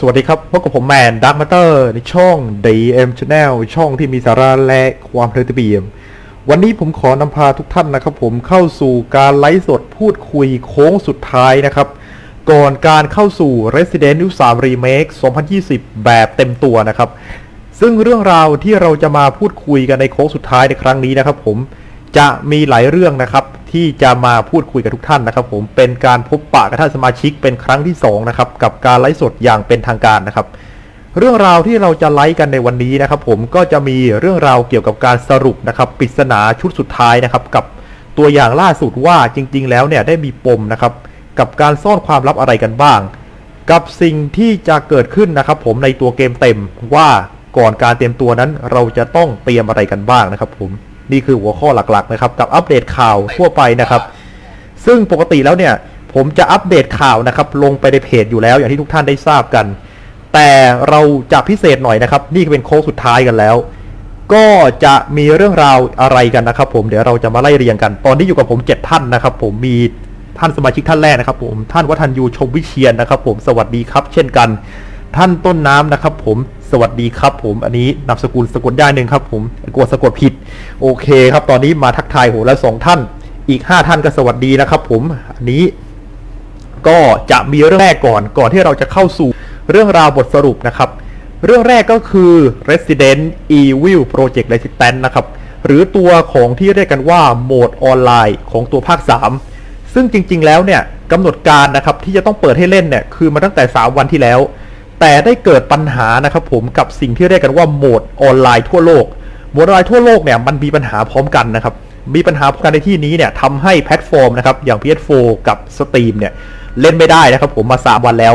สวัสดีครับ พบกับผมแมนดักมาเตอร์ในช่อง DM Channel ช่องที่มีสาระและความเพลิดเพลินวันนี้ผมขอนำพาทุกท่านนะครับ ผมเข้าสู่การไลฟ์สดพูดคุยโค้งสุดท้ายนะครับ ก่อนการเข้าสู่ Resident Evil 3 Remake 2020 แบบเต็มตัวนะครับ ซึ่งเรื่องราวที่เราจะมาพูดคุยกันในโค้งสุดท้ายในครั้งนี้นะครับ ผมจะมีหลายเรื่องนะครับ ที่จะมาพูดคุยกับทุกท่านนะครับ ผมเป็นการพบปะกับท่านสมาชิกเป็นครั้งที่สองนะครับกับการไลฟ์สดอย่างเป็นทางการนะครับ เรื่องราวที่เราจะไลฟ์กันในวันนี้นะครับ ผมก็จะมีเรื่องราวเกี่ยวกับการสรุปนะครับปริศนาชุดสุดท้ายนะครับ กับตัวอย่างล่าสุดว่าจริง ๆ แล้วเนี่ยได้มีปมนะครับ กับการซ่อนความลับอะไรกันบ้าง กับสิ่งที่จะเกิดขึ้นนะครับ ผมในตัวเกมเต็มว่าก่อนการเตรียมตัวนั้นเราจะต้องเตรียมอะไรกันบ้างนะครับ ผม นี่คือหัวข้อหลักๆนะครับกับอัปเดตข่าวทั่วไปนะครับ ซึ่งปกติแล้วเนี่ย ผมจะอัปเดตข่าวนะครับ ลงไปในเพจอยู่แล้วอย่างที่ทุกท่านได้ทราบกัน แต่เราจะพิเศษหน่อยนะครับ นี่เป็นโค้งสุดท้ายกันแล้ว ก็จะมีเรื่องราวอะไรกันนะครับ ผมเดี๋ยวเราจะมาไล่เรียงกัน ตอนนี้อยู่กับผมเจ็ดท่านนะครับ ผมมีท่านสมาชิกท่านแรกนะครับ ผมท่านวัฒนยูชมวิเชียนนะครับ ผมสวัสดีครับ เช่นกัน ท่านต้นน้ำนะครับ ผมสวัสดีครับ ผมอันนี้นามสกุลสะกดได้หนึ่งครับ ผมกลัวสะกดผิด โอเคครับ ตอนนี้มาทักทายโหแล้วสองท่าน อีกห้าท่านก็สวัสดีนะครับ ผมอันนี้ ก็จะมีเรื่องแรกก่อนก่อนที่เราจะเข้าสู่เรื่องราวบทสรุปนะครับ เรื่องแรกก็คือ Resident Evil Project Resistance นะครับหรือตัวของที่เรียกกันว่าโหมดออนไลน์ของตัวภาค 3 ซึ่งจริง ๆ แล้วเนี่ยกำหนดการนะครับที่จะต้องเปิดให้เล่นเนี่ยคือมาตั้งแต่ 3 วันที่แล้ว แต่ได้เกิดปัญหานะครับผมกับสิ่งที่เรียกกันว่าโหมดออนไลน์ทั่วโลกโหมดออนไลน์ทั่วโลกเนี่ยมันมีปัญหาพร้อมกันนะครับมีปัญหาพร้อมกันในที่นี้เนี่ยทำให้แพลตฟอร์มนะครับอย่าง PS4 กับ Steam เนี่ยเล่นไม่ได้นะครับผมมา3วันแล้ว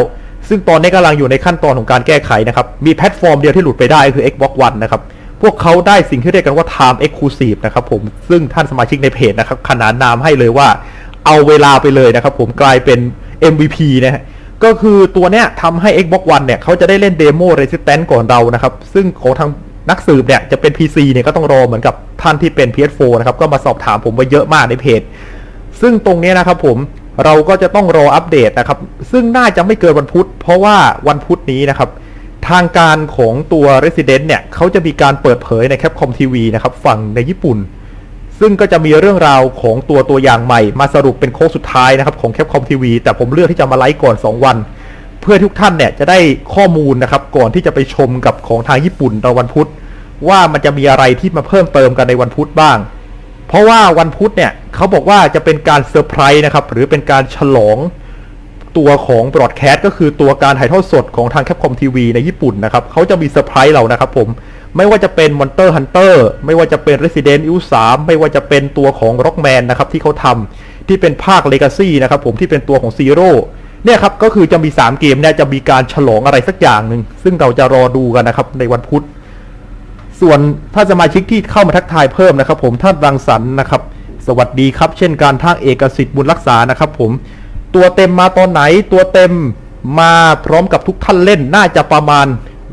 ซึ่งตอนนี้กำลังอยู่ในขั้นตอนของการแก้ไขนะครับมีแพลตฟอร์มเดียวที่หลุดไปได้คือ Xbox One นะครับพวกเขาได้สิ่งที่เรียกกันว่า Time Exclusive นะครับผมซึ่งท่านสมาชิกในเพจนะครับขนานนามให้เลยว่า เอาเวลาไปเลยนะครับผมกลายเป็น MVP นะฮะ ก็คือตัวเนี้ยทำให้ Xbox One เนี่ยเขาจะได้เล่นเดโม Resistance ก่อนเรานะครับ ซึ่งของทางนักสืบเนี่ยจะเป็น PC เนี่ยก็ต้องรอเหมือนกับท่านที่เป็น PS4 นะครับ ก็มาสอบถามผมมาเยอะมากในเพจ ซึ่งตรงนี้นะครับผมเราก็จะต้องรออัปเดตนะครับ ซึ่งน่าจะไม่เกินวันพุธ เพราะว่าวันพุธนี้นะครับ ทางการของตัว Resident เนี่ยเขาจะมีการเปิดเผยใน Capcom TV นะครับ ฝั่งในญี่ปุ่น ซึ่งก็จะมีเรื่องราวของตัวตัวอย่างใหม่ มาสรุปเป็นโค้งสุดท้ายนะครับของ Capcom TV แต่ผมเลือกที่จะมาไลฟ์ก่อน 2 วัน เพื่อทุกท่านเนี่ยจะได้ข้อมูลนะครับก่อนที่จะไปชมกับของทางญี่ปุ่นในวันพุธ ว่ามันจะมีอะไรที่มาเพิ่มเติมกันในวันพุธบ้าง เพราะว่าวันพุธเนี่ยเขาบอกว่าจะเป็นการเซอร์ไพรส์นะครับหรือเป็นการฉลองตัวของบรอดแคสต์ก็คือตัวการถ่ายทอดสดของทาง Capcom TV ในญี่ปุ่นนะครับเขาจะมีเซอร์ไพรส์เรานะครับผม ไม่ว่าจะเป็น Monster Hunter ไม่ว่าจะเป็น Resident Evil 3 ไม่ว่าจะเป็นตัวของ Rockman นะครับที่เขาทำที่เป็นภาค Legacy นะครับผมที่เป็นตัวของ Zero เนี่ยครับก็คือจะมี 3 เกมเนี่ยจะมีการฉลองอะไรสักอย่างหนึ่งซึ่งเราจะรอดูกันนะครับในวันพุธ ส่วนท่าสมาชิกที่เข้ามาทักทายเพิ่มนะครับ ผมท่านรังสรรค์นะครับ สวัสดีครับ เช่นการท่างเอกสิทธิ์บุญรักษานะครับ ผมตัวเต็มมาตอนไหนตัวเต็มมาพร้อมกับทุกท่านเล่นน่าจะประมาณ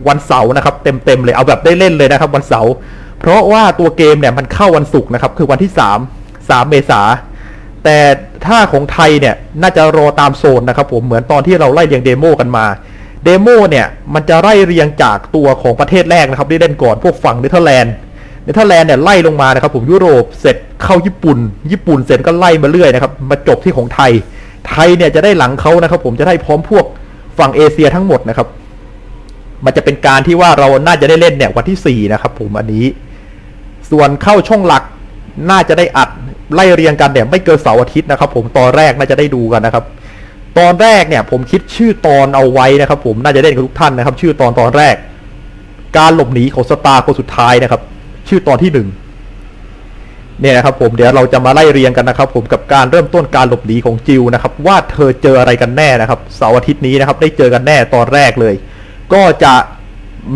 วันเสาร์นะครับเต็มๆเลยเอาแบบได้เล่นเลยนะครับ วันเสาร์เพราะว่าตัวเกมเนี่ยมันเข้าวันศุกร์นะครับคือวันที่ 3 3 เมษาแต่ถ้าของไทยเนี่ยน่าจะรอตามโซนนะครับผมเหมือนตอนที่เราไล่เรียงเดโมกันมาเดโมเนี่ยมันจะไล่เรียงจากตัวของประเทศแรกนะครับที่เล่นก่อนพวกฝั่งเนเธอร์แลนด์เนเธอร์แลนด์เนี่ยไล่ลงมานะครับผมยุโรปเสร็จเข้าญี่ปุ่น ญี่ปุ่นเสร็จก็ไล่มาเรื่อยนะครับมาจบที่ของไทย ไทยเนี่ยจะได้หลังเขานะครับผมจะได้พร้อมพวกฝั่งเอเชียทั้งหมดนะครับ มันจะเป็นการที่ว่าเราน่าจะได้เล่นเนี่ยวันที่ 4 นะครับผมอันนี้ ส่วนเข้าช่องหลักน่าจะได้อัดไล่เรียงกันเนี่ยไม่เกินเสาร์อาทิตย์นะครับ ผมตอนแรกน่าจะได้ดูกันนะครับ ตอนแรกเนี่ย ผมคิดชื่อตอนเอาไว้นะครับ ผมน่าจะเล่นกับทุกท่านนะครับ ชื่อตอนตอนแรก การหลบหนีของสตาร์คนสุดท้ายนะครับ ชื่อตอนที่หนึ่งเนี่ยนะครับ ผมเดี๋ยวเราจะมาไล่เรียงกันนะครับ ผมกับการเริ่มต้นการหลบหนีของจิวนะครับ ว่าเธอเจออะไรกันแน่นะครับเสาร์อาทิตย์นี้นะครับ ได้เจอกันแน่ตอนแรกเลย ก็จะ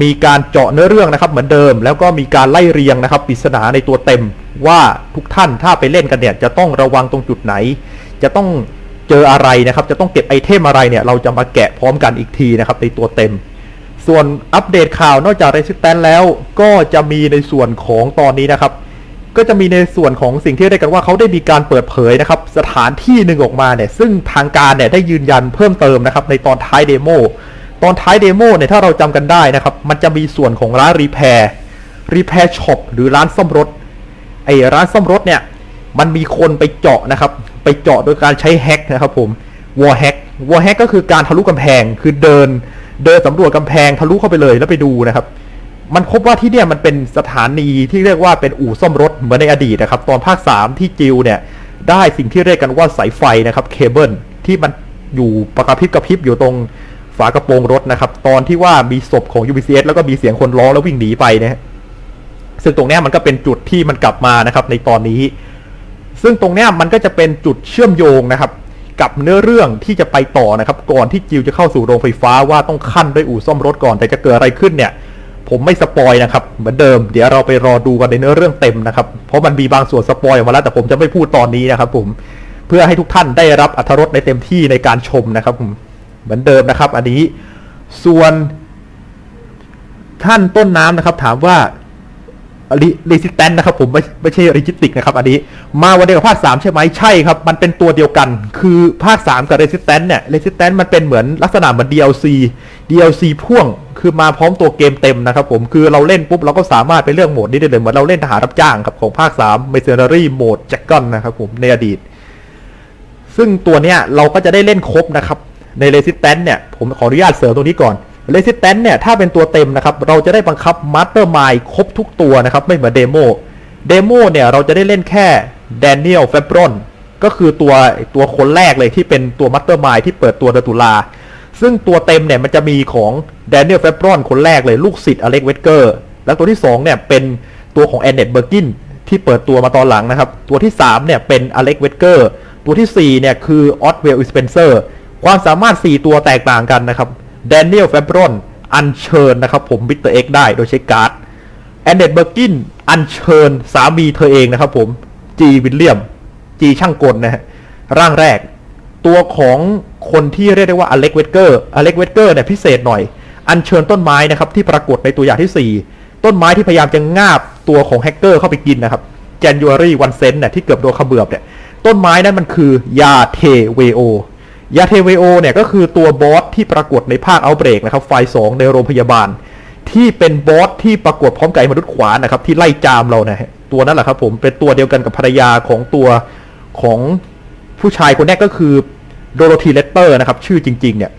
มีการเจาะเนื้อเรื่องนะครับเหมือนเดิม แล้วก็มีการไล่เรียงนะครับปริศนาในตัวเต็มว่าทุกท่านถ้าไปเล่นกันเนี่ยจะต้องระวังตรงจุดไหน จะต้องเจออะไรนะครับ จะต้องเก็บไอเทมอะไรเนี่ย เราจะมาแกะพร้อมกันอีกทีนะครับในตัวเต็ม ส่วนอัปเดตข่าวนอกจาก Resistance แล้ว ก็จะมีในส่วนของตอนนี้นะครับ ก็จะมีในส่วนของสิ่งที่เรียกกันว่าเขาได้มีการเปิดเผยนะครับ สถานที่หนึ่งออกมาเนี่ย ซึ่งทางการเนี่ยได้ยืนยันเพิ่มเติมนะครับในตอนท้ายเดโม ตอนท้ายเดโมเนี่ยถ้าเราจำกันได้นะครับ มันจะมีส่วนของร้านรีแพร์รีแพร์ช็อปหรือร้านซ่อมรถไอ้ร้านซ่อมรถเนี่ย มันมีคนไปเจาะนะครับ ไปเจาะโดยการใช้แฮกนะครับผมวอลแฮกวอลแฮกก็คือการทะลุกำแพงคือเดิน เดินสำรวจกำแพงทะลุเข้าไปเลยแล้วไปดูนะครับ มันพบว่าที่เนี่ยมันเป็นสถานีที่เรียกว่าเป็นอู่ซ่อมรถเหมือนในอดีตนะครับ ตอนภาค 3 ที่จิวเนี่ย ได้สิ่งที่เรียกกันว่าสายไฟนะครับเคเบิลที่มันอยู่ประกระพริบกระพริบอยู่ตรง ฝากระโปรงรถนะครับ ตอนที่ว่ามีศพของ UBCS แล้วก็มีเสียงคนร้องแล้ววิ่งหนีไปนะฮะซึ่งตรงนี้มันก็เป็นจุดที่มันกลับมานะครับ ในตอนนี้ ซึ่งตรงนี้มันก็จะเป็นจุดเชื่อมโยงนะครับ กับเนื้อเรื่องที่จะไปต่อนะครับ ก่อนที่จิวจะเข้าสู่โรงไฟฟ้าว่าต้องขั้นด้วยอู่ซ่อมรถก่อนแต่จะเกิดอะไรขึ้นเนี่ย ผมไม่สปอยนะครับ เหมือนเดิมเดี๋ยวเราไปรอดูกันในเนื้อเรื่องเต็มนะครับ เพราะมันมีบางส่วนสปอยออกมาแล้วแต่ผมจะไม่พูดตอนนี้นะครับ ผมเพื่อให้ทุกท่านได้รับอรรถรสในเต็มที่ในการชมนะครับผม เหมือนเดิมนะครับ อันนี้ส่วนท่านต้นน้ำนะครับถามว่ารีสิสแตนนะครับผมไม่ไม่ใช่ริจิติกนะครับอันนี้มาวันเดียวกับภาค 3 ใช่ไหมใช่ครับ มันเป็นตัวเดียวกัน คือภาค 3 กับ Resistance เนี่ย Resistance มันเป็นเหมือนลักษณะเหมือน DLC DLC พ่วงคือมาพร้อมตัวเกมเต็มนะครับผมคือเราเล่นปุ๊บเราก็สามารถไปเลือกโหมดนี้ได้เลยเหมือนเราเล่นทหารรับจ้างครับของภาค3 Mercenary Mode j a c k o n นะครับผมในอดีต ซึ่งตัวเนี้ยเราก็จะได้เล่นครบนะครับ ใน Resistance เนี่ยผมขออนุญาตเสริมตรงนี้ก่อน Resistance เนี่ยถ้าเป็นตัวเต็มนะครับเราจะได้บังคับ Mastermind ครบทุกตัวนะครับไม่เหมือนเดโมเดโมเนี่ยเราจะได้เล่นแค่ Daniel f a b r o n ก็คือตัวตัวคนแรกเลยที่เป็นตัว Mastermind ที่เปิดตัวเดือนตุลา ซึ่งตัวเต็มเนี่ยมันจะมีของ Daniel f a b r o n คนแรกเลยลูกศิษย์อเล็กเว k เกอร์แล้วตัวที่2เนี่ยเป็นตัวของ a n n e t b e r g i n ที่เปิดตัวมาตอนหลังนะครับ ตัวที่3เนี่ยเป็นอเล็กเว k เกอร์ตัวทีสี่4เนี่ยคือออสเวลอิสเปนเซอร์ ความสามารถ 4 ตัวแตกต่างกันนะครับ Daniel f a b r o n อัญเชิญนะครับผมมิสเตอร์เอ็กได้โดยใช้การ์ดแอนเดดเบอร์กินอัญเชิญสามีเธอเองนะครับผมจีวิลเลียมจีช่างกลนะฮะร่างแรก ตัวของคนที่เรียกได้ว่าอเล็กเว k เกอร์อเล็กเว k เกอร์เนี่ยพิเศษหน่อย อัญเชิญต้นไม้นะครับที่ปรากฏในตัวอย่างที่ 4 ต้นไม้ที่พยายามจะงาบตัวของแฮกเกอร์เข้าไปกินนะครับ January วันเซนเนี่ยที่เกือบโดนขมือบเนี่ยต้นไม้นั้นมันคือยาเทเวโอ ยาเทเวโอเนี่ยก็คือตัวบอสที่ปรากฏในภาคเอาเบรกนะครับไฟสองในโรงพยาบาล ที่เป็นบอสที่ปรากฏพร้อมกับมนุษย์ขวานนะครับที่ไล่จามเรานะฮะตัวนั้นแหละครับผมเป็นตัวเดียวกันกับภรรยาของตัวของผู้ชายคนนี้ก็คือโดโรธีเลสเตอร์นะครับชื่อจริง ๆ เนี่ย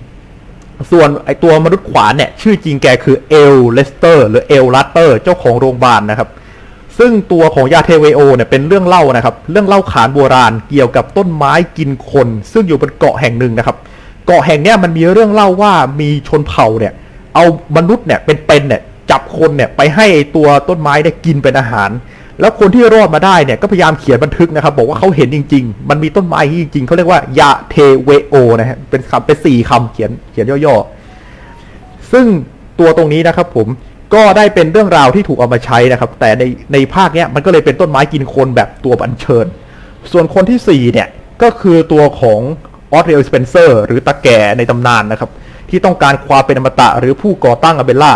ส่วนไอตัวมนุษย์ขวานเนี่ย ชื่อจริงแกคือเอลเลสเตอร์ หรือเอลลัตเตอร์ เจ้าของโรงพยาบาลนะครับ ซึ่งตัวของยาเทเวโอเนี่ยเป็นเรื่องเล่านะครับ เรื่องเล่าขานโบราณเกี่ยวกับต้นไม้กินคน ซึ่งอยู่บนเกาะแห่งหนึ่งนะครับ เกาะแห่งเนี้ยมันมีเรื่องเล่าว่ามีชนเผ่าเนี่ย เอามนุษย์เนี่ยเป็นๆเนี่ยจับคนเนี่ยไปให้ตัวต้นไม้เนี่ยกินเป็นอาหาร แล้วคนที่รอดมาได้เนี่ยก็พยายามเขียนบันทึกนะครับ บอกว่าเขาเห็นจริง ๆ มันมีต้นไม้จริงๆเขาเรียกว่ายาเทเวโอนะฮะเป็นคำเป็นสี่คำเขียนเขียนย่อๆซึ่งตัวตรงนี้นะครับผม ก็ได้เป็นเรื่องราวที่ถูกเอามาใช้นะครับ แต่ในในภาคเนี้ยมันก็เลยเป็นต้นไม้กินคนแบบตัวบัญเชิญ ส่วนคนที่ 4 เนี่ยก็คือตัวของออสเรียลสเปนเซอร์หรือตาแก่ในตำนานนะครับ ที่ต้องการความเป็นอมตะหรือผู้ก่อตั้งอเบล่า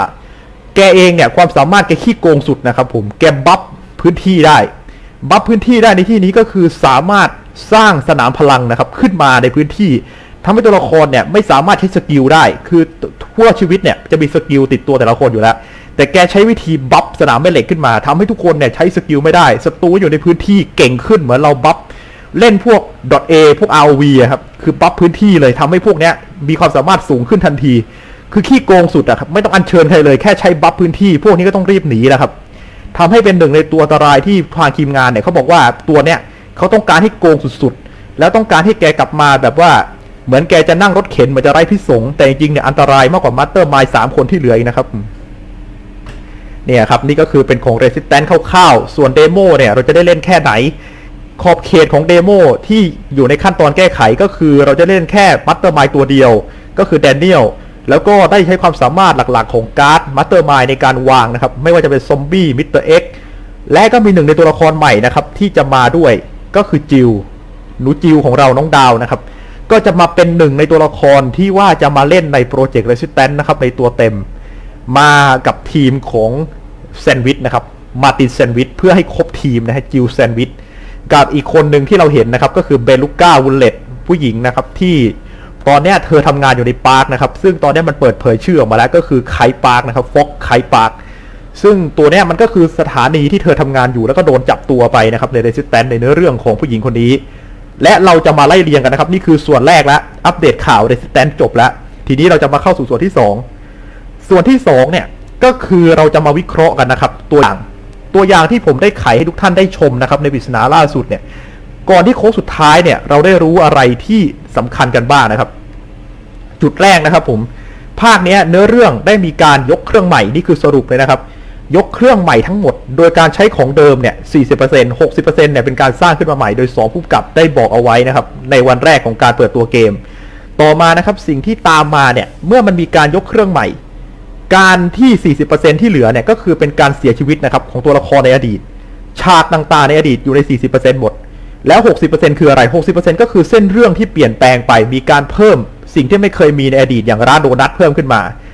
แกเองเนี่ยความสามารถแกขี้โกงสุดนะครับผมแกบัฟพื้นที่ได้ บัฟพื้นที่ได้ในที่นี้ก็คือสามารถสร้างสนามพลังนะครับขึ้นมาในพื้นที่ทำให้ตัวละครเนี่ยไม่สามารถใช้สกิลได้ คือทั่วชีวิตเนี่ยจะมีสกิลติดตัวแต่ละคนอยู่แล้ว แต่แกใช้วิธีบัฟสนามแม่เหล็กขึ้นมาทำให้ทุกคนเนี่ยใช้สกิลไม่ได้ศัตรูอยู่ในพื้นที่เก่งขึ้นเหมือนเราบัฟเล่นพวก .a พวก RV อะครับ คือบัฟพื้นที่เลยทำให้พวกเนี้ยมีความสามารถสูงขึ้นทันที คือขี้โกงสุดอะครับไม่ต้องอัญเชิญใครเลยแค่ใช้บัฟพื้นที่ พวกนี้ก็ต้องรีบหนีแล้วครับทำให้เป็นหนึ่งในตัวอันตรายที่ทางทีมงานเนี่ยเขาบอกว่าตัวเนี้ยเขาต้องการให้โกงสุดๆ แล้วต้องการให้แกกลับมาแบบว่าเหมือนแกจะนั่งรถเข็นเหมือนจะไร้พิษสงแต่จริงๆเนี่ยอันตรายมากกว่ามัตเตอร์มายสามคนที่เหลืออีกนะครับ เนี่ยครับนี่ก็คือเป็นของ Resistance คร่าวๆ ส่วนเดโมเนี่ยเราจะได้เล่นแค่ไหน ขอบเขตของเดโมที่อยู่ในขั้นตอนแก้ไขก็คือเราจะเล่นแค่มัตเตอร์มายตัวเดียว ก็คือแดเนียลแล้วก็ได้ใช้ความสามารถหลักๆของการ์ดมัตเตอร์มายในการวางนะครับ ไม่ว่าจะเป็นซอมบี้มิสเตอร์เอ็กและก็มีหนึ่งในตัวละครใหม่นะครับ ที่จะมาด้วยก็คือจิวหนูจิวของเราน้องดาวนะครับ ก็จะมาเป็นหนึ่งในตัวละครที่ว่าจะมาเล่นในโปรเจกต์ Resistance นะครับในตัวเต็ม มากับทีมของ แซนวิชนะครับมาตินแซนวิชเพื่อให้ครบทีมนะฮะจิวแซนวิชกับอีกคนหนึ่งที่เราเห็นนะครับก็คือเบลูก้าวุลเลตผู้หญิงนะครับที่ตอนนี้เธอทำงานอยู่ในปาร์คนะครับซึ่งตอนนี้มันเปิดเผยชื่อออกมาแล้วก็คือไคปาร์คนะครับฟ็อกไคปาร์คซึ่งตัวนี้มันก็คือสถานีที่เธอทำงานอยู่แล้วก็โดนจับตัวไปนะครับในเรสิสแตนในเนื้อเรื่องของผู้หญิงคนนี้ และเราจะมาไล่เรียงกันนะครับ นี่คือส่วนแรกแล้วอัปเดตข่าวเรสิสแตนจบแล้ว ทีนี้เราจะมาเข้าสู่ส่วนที่สองส่วนที่สองเนี่ย ก็คือเราจะมาวิเคราะห์กันนะครับ ตัวอย่างตัวอย่างที่ผมได้ไขให้ทุกท่านได้ชมนะครับในปริศนาล่าสุดเนี่ย ก่อนที่โค้งสุดท้ายเนี่ยเราได้รู้อะไรที่สำคัญกันบ้างนะครับ จุดแรกนะครับ ผมภาคเนี้ยเนื้อเรื่องได้มีการยกเครื่องใหม่นี่คือสรุปเลยนะครับ ยกเครื่องใหม่ทั้งหมด โดยการใช้ของเดิมเนี่ย 40% 60%เนี่ยเป็นการสร้างขึ้นมาใหม่โดยสองผู้กับได้บอกเอาไว้นะครับ ในวันแรกของการเปิดตัวเกม ต่อมานะครับสิ่งที่ตามมาเนี่ยเมื่อมันมีการยกเครื่องใหม่ การที่ 40%ที่เหลือเนี่ยก็คือเป็นการเสียชีวิตนะครับของตัวละครในอดีต ฉากต่างๆในอดีตอยู่ใน 40%หมด แล้ว 60%คืออะไร 60%ก็คือเส้นเรื่องที่เปลี่ยนแปลงไป มีการเพิ่มสิ่งที่ไม่เคยมีในอดีตอย่างร้านโดนัทเพิ่มขึ้นมา